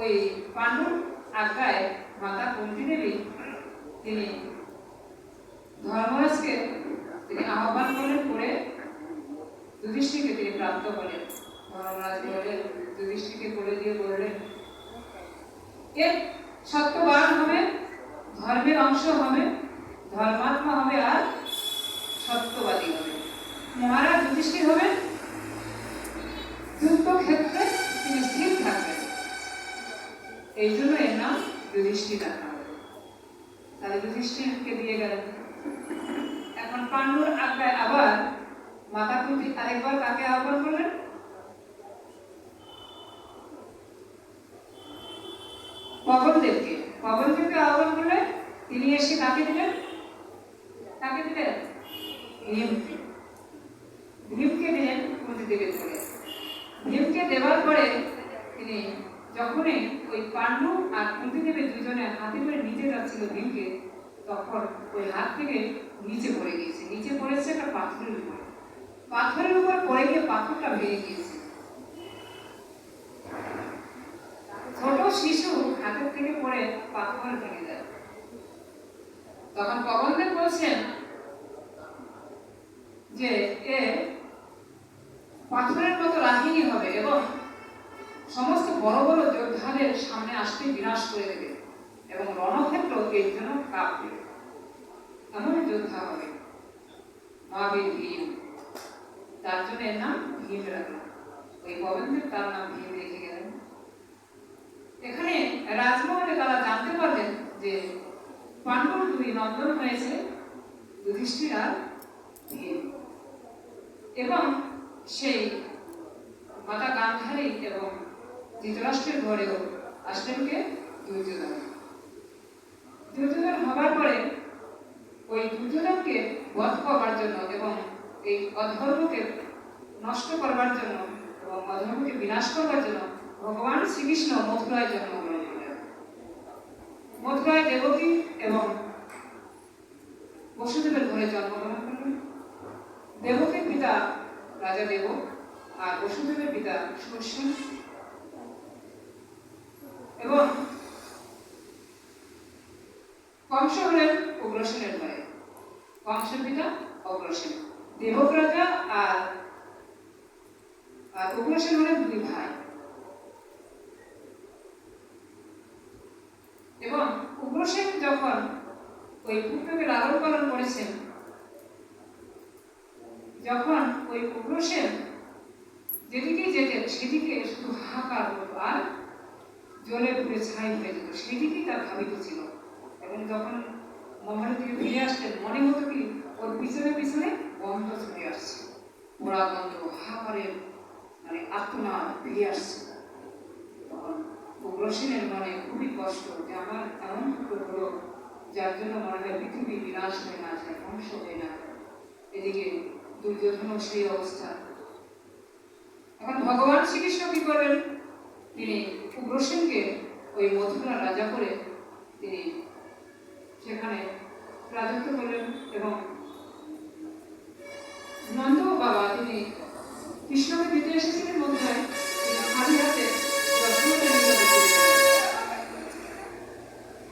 ওই পাণ্ডুর আজ্ঞায় মাতা কুন্তি দেবী, তিনি ধর্মরাজকে তিনি আহ্বান করলেন করে যুধিষ্ঠিরকে তিনি প্রাপ্ত করলেন। ধর্মরাজ বললেন, যুধিষ্ঠিরকে করে দিয়ে বললেন এর সত্যবান হবে, ধর্মের অংশ হবে, ধর্মাত্মা হবে আর সত্যবাদী হবে। মহারাজ যুধিষ্ঠির হবেন যুদ্ধক্ষেত্রে তিনি স্থির থাকবেন এই জন্য এর নাম যুধিষ্ঠির রাখা হবে তাহলে যুধিষ্ঠিরকে দিয়ে গেলেন এখন পাণ্ডুর আজ্ঞায় আবার মাতা কুন্তি আরেকবার কাকে আহ্বান করলেন? পবনদেবকে পবনদেবকে আহ্বান করলে তিনি এসে কাকে দিলেন? কাকে দিলেন? ভীমকে। ভীমকে দিলেন কুন্তিদেবের করে ভীমকে দেওয়ার পরে তিনি যখনই ওই পাণ্ডু আর কুন্তিদেবের দুজনে হাতে করে নিচে যাচ্ছিল ভীমকে তখন ওই হাত থেকে নিচে পড়ে গিয়েছে। নিচে পড়েছে একটা পাথরের উপর। পাথরের উপর পড়ে গিয়ে পাথরটা ভেঙে গিয়েছে। ছোট শিশু হাতের থেকে পড়ে পাথর ভেঙে যায়। তখন পবনদেব বলছেন যে, এ পাথরের মতো রাহিনী হবে এবং সমস্ত বড় বড় যোদ্ধাদের সামনে আসতে বিনাশ করে দেবে এবং রণক্ষেত্র এর জন্য কাঁপবে এমন যোদ্ধা হবে। মহাবীর ভীম। তার জন্য এর নাম ভীম রাখলাম ওই পবনদেব তার নাম ভীম রেখে গেলেন। এখানে রাজমহলে তারা জানতে পারলেন যে পাণ্ডুর দুই নন্দন হয়েছে যুধিষ্ঠির আর ভীম। এবং সেই মাতা গান্ধারী এবং ধৃতরাষ্ট্রের ঘরেও আসলেন কে? দুর্যোধন দুর্যোধন হবার পরে ওই দুর্যোধনকে বধ করবার জন্য এবং এই অধর্মকে নষ্ট করবার জন্য এবং অধর্মকে বিনাশ করবার জন্য ভগবান শ্রীকৃষ্ণ মথুরায় জন্মগ্রহণ করলেন মথুরায় দেবকী এবং বসুদেবের ঘরে জন্মগ্রহণ করলেন। দেবকীর পিতা রাজা দেব আর বসুদেবের পিতা সুদর্শন এবং কংস হলেন উগ্রসেনের ভাই। কংসের পিতা অগ্রসেন। দেবক আর আর উগ্রসেন হলেন দুই ভাই। এবং উগ্রসেন যখন ওই পুত্রকে লালন পালন করেছেন, যখন ওই উগ্রসেন যেদিকে যেতেন, সেদিকে শুধু হাহাকার হতো আর জলে পুড়ে ছাই হয়ে যেত। সেদিকেই তার ভাবিত ছিল। এবং যখন মহলের দিকে ফিরে আসতেন মনে হতো কি, ওর পিছনে পিছনে গন্ধ ছুটে আসছে। পোড়া গন্ধ হাহাকারের মানে আত্মনা ফিরে আসছে। তখন মনে খুবই কষ্ট যে আমার এমন পুত্র হলো, যার জন্য মনে হয় পৃথিবী বিনাশ হয়ে না যায়, ধ্বংস হয়ে না। এদিকে দুর্যোধনও সেই অবস্থা। এখন ভগবান শ্রীকৃষ্ণ কি করবেন? তিনি উগ্রসেনকে ওই মথুরা রাজা করে তিনি সেখানে রাজত্ব করলেন এবং নন্দ বাবা তিনি কৃষ্ণকে দিতে এসেছিলেন মথুরায় খালি হাতে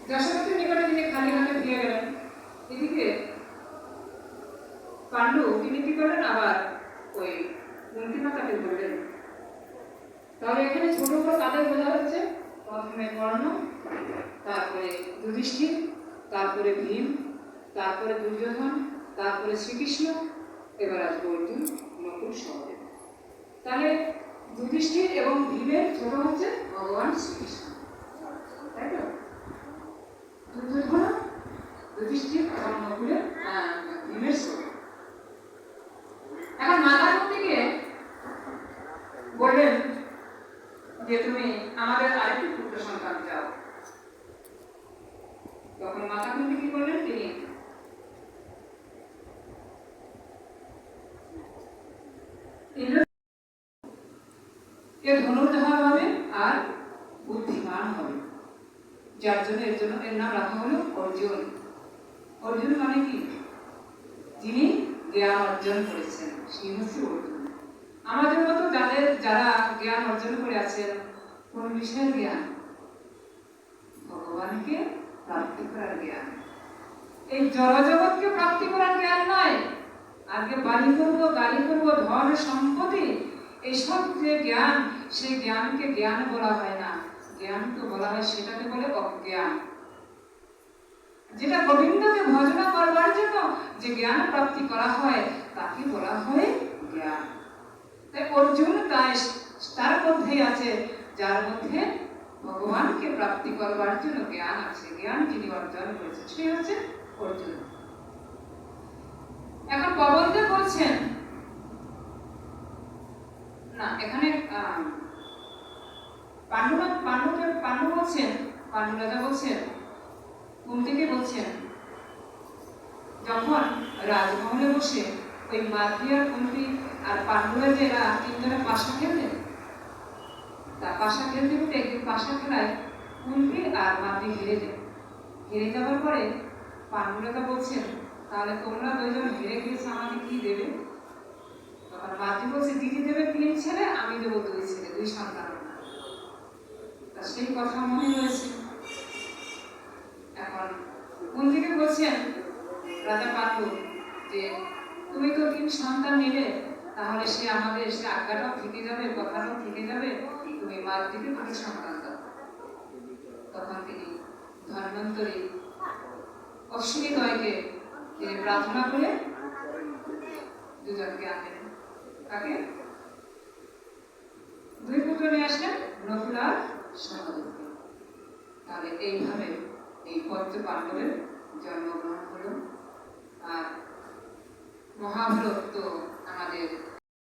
যশোমতীর নিকটে তিনি খালি হাতে ফিরে গেলেন। এদিকে পাণ্ডু তিনি কি করলেন? আবার ওই কুন্তি মাতাকে বললেন তাহলে এখানে ছোট বড় কাদের বোঝা হচ্ছে? প্রথমে কর্ণ তারপরে যুধিষ্ঠির, তারপরে ভীম, তারপরে দুর্যোধন, তারপরে শ্রীকৃষ্ণ, এবার আসব অর্জুন নকুল সহদেব তাহলে যুধিষ্ঠির এবং ভীমের ছোট হচ্ছে ভগবান শ্রীকৃষ্ণ। তাই তো? দুর্যোধন, যুধিষ্ঠির এবং নকুলের ভীমের ছোট এখন মাতার মধ্যে বললেন যে তুমি আমাদের আরেকটি পুত্র সন্তান চাও তখন মাতা কুন্তি কি করলেন তিনি যার জন্য এর জন্য এর নাম রাখা হলো অর্জুন। অর্জুন মানে কি? যিনি জ্ঞান অর্জন করেছেন সেই হচ্ছে অর্জুন। আমাদের মতো যাদের, যারা জ্ঞান অর্জন করে আছেন, কোন বিষয়ের জ্ঞান? ভগবানকে প্রাপ্তি করার জ্ঞান। এই জড়জগৎকে প্রাপ্তি করার জ্ঞান নয় আগে বাড়ি করব, গাড়ি করব, ধন, সম্পত্তি এইসব যে জ্ঞান, সেই জ্ঞানকে জ্ঞান বলা হয় না। জ্ঞানকে বলা হয় সেটাকে বলে অজ্ঞান। যেটা গোবিন্দকে ভজনা করবার জন্য যে জ্ঞান প্রাপ্তি করা হয়, তাকে বলা হয় জ্ঞান। তাই অর্জুন তাই তার মধ্যেই আছে, যার মধ্যে ভগবানকে প্রাপ্তি করবার জন্য জ্ঞান আছে। জ্ঞান যিনি অর্জন করেছে, সে হচ্ছে অর্জুন। এখন প্রবন্ধে বলছেন, না, এখানে পাণ্ডুরা পাণ্ডুদের পাণ্ডু বলছেন পাণ্ডু রাজা বলছেন কুন্তিকে বলছেন, যখন রাজমহলে বসে ওই আর কুন্তি আর পাণ্ডুরা যে এরা তিনজনে পাশা পাশা খেলতে খেলতে একদিন পাশা খেলায় কুন্তি আর মাদ্রি হেরে যায়। হেরে যাওয়ার পরে পাণ্ডুরাজা বলছেন, তাহলে তোমরা দুজন হেরে গিয়েছো আমাকে কি দেবে? তখন মাদ্রি বলছে, দিদি দেবে তিন ছেলে, আমি দেবো দুই ছেলে, দুই সন্তান। তা সেই কথা মনে হয়েছে এখন কোন থেকে বলছেন, রাজা পাণ্ডু, যে তুমি তো তিন সন্তান নিলে, তাহলে সে আমাদের, সে আজ্ঞাটাও থেকে যাবে, কথাটাও থেকে যাবে তুমি মার দিকে দুটি সন্তান দাও। তখন তিনি ধন্বন্তরী অশ্বিনী দয়কে তিনি প্রার্থনা করে দুজনকে আনলেন কাকে? দুই পুত্র নিয়ে আসলেন, নকুল আর তাহলে এইভাবে এই পঞ্চ পাণ্ডবের জন্মগ্রহণ হলো। আর মহাভারত তো আমাদের